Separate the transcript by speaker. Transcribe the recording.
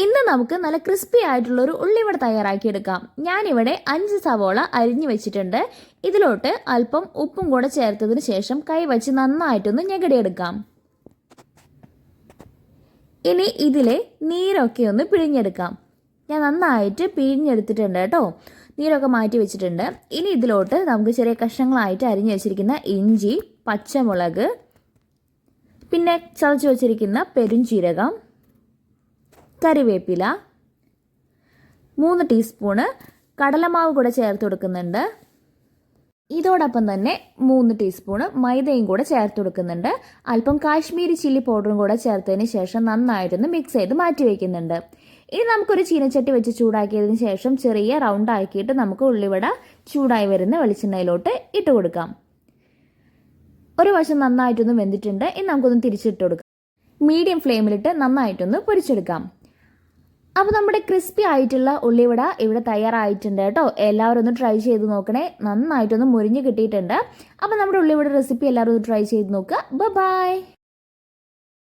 Speaker 1: ഇന്ന് നമുക്ക് നല്ല ക്രിസ്പി ആയിട്ടുള്ള ഒരു ഉള്ളിവട തയ്യാറാക്കിയെടുക്കാം. ഞാനിവിടെ അഞ്ച് സവോള അരിഞ്ഞു വെച്ചിട്ടുണ്ട്. ഇതിലോട്ട് അല്പം ഉപ്പും കൂടെ ചേർത്തതിന് ശേഷം കൈ വച്ച് നന്നായിട്ടൊന്ന് ഞെകടിയെടുക്കാം. ഇനി ഇതിലെ നീരൊക്കെ ഒന്ന് പിഴിഞ്ഞെടുക്കാം. ഞാൻ നന്നായിട്ട് പിഴിഞ്ഞെടുത്തിട്ടുണ്ട് കേട്ടോ. നീരൊക്കെ മാറ്റി വെച്ചിട്ടുണ്ട്. ഇനി ഇതിലോട്ട് നമുക്ക് ചെറിയ കഷ്ണങ്ങളായിട്ട് അരിഞ്ഞു വെച്ചിരിക്കുന്ന ഇഞ്ചി പച്ചമുളക് പിന്നെ ചതച്ച് വെച്ചിരിക്കുന്ന പെരുംജീരകം കറിവേപ്പില മൂന്ന് ടീസ്പൂണ് കടലമാവ് കൂടെ ചേർത്ത് കൊടുക്കുന്നുണ്ട്. ഇതോടൊപ്പം തന്നെ മൂന്ന് ടീസ്പൂണ് മൈദയും കൂടെ ചേർത്ത് കൊടുക്കുന്നുണ്ട്. അല്പം കാശ്മീരി ചില്ലി പൗഡറും കൂടെ ചേർത്തതിന് ശേഷം നന്നായിട്ടൊന്ന് മിക്സ് ചെയ്ത് മാറ്റി വയ്ക്കുന്നുണ്ട് ഇനി നമുക്കൊരു ചീനച്ചട്ടി വെച്ച് ചൂടാക്കിയതിന് ശേഷം ചെറിയ റൗണ്ട് ആക്കിയിട്ട് നമുക്ക് ഉള്ളിവട ചൂടായി വരുന്ന വെളിച്ചെണ്ണയിലോട്ട് ഇട്ട് കൊടുക്കാം. ഒരു വശം നന്നായിട്ടൊന്ന് വെന്തിട്ടുണ്ട്. ഇനി നമുക്കൊന്ന് തിരിച്ചിട്ട് കൊടുക്കാം. മീഡിയം ഫ്ലെയിമിലിട്ട് നന്നായിട്ടൊന്ന് പൊരിച്ചെടുക്കാം. അപ്പോൾ നമ്മുടെ ക്രിസ്പി ആയിട്ടുള്ള ഉള്ളിവട ഇവിടെ തയ്യാറായിട്ടുണ്ട് കേട്ടോ. എല്ലാവരും ഒന്ന് ട്രൈ ചെയ്ത് നോക്കണേ. നന്നായിട്ടൊന്ന് മുരിഞ്ഞ് കിട്ടിയിട്ടുണ്ട്. അപ്പോൾ നമ്മുടെ ഉള്ളിവട റെസിപ്പി എല്ലാവരും ഒന്ന് ട്രൈ ചെയ്ത് നോക്കുക. ബൈ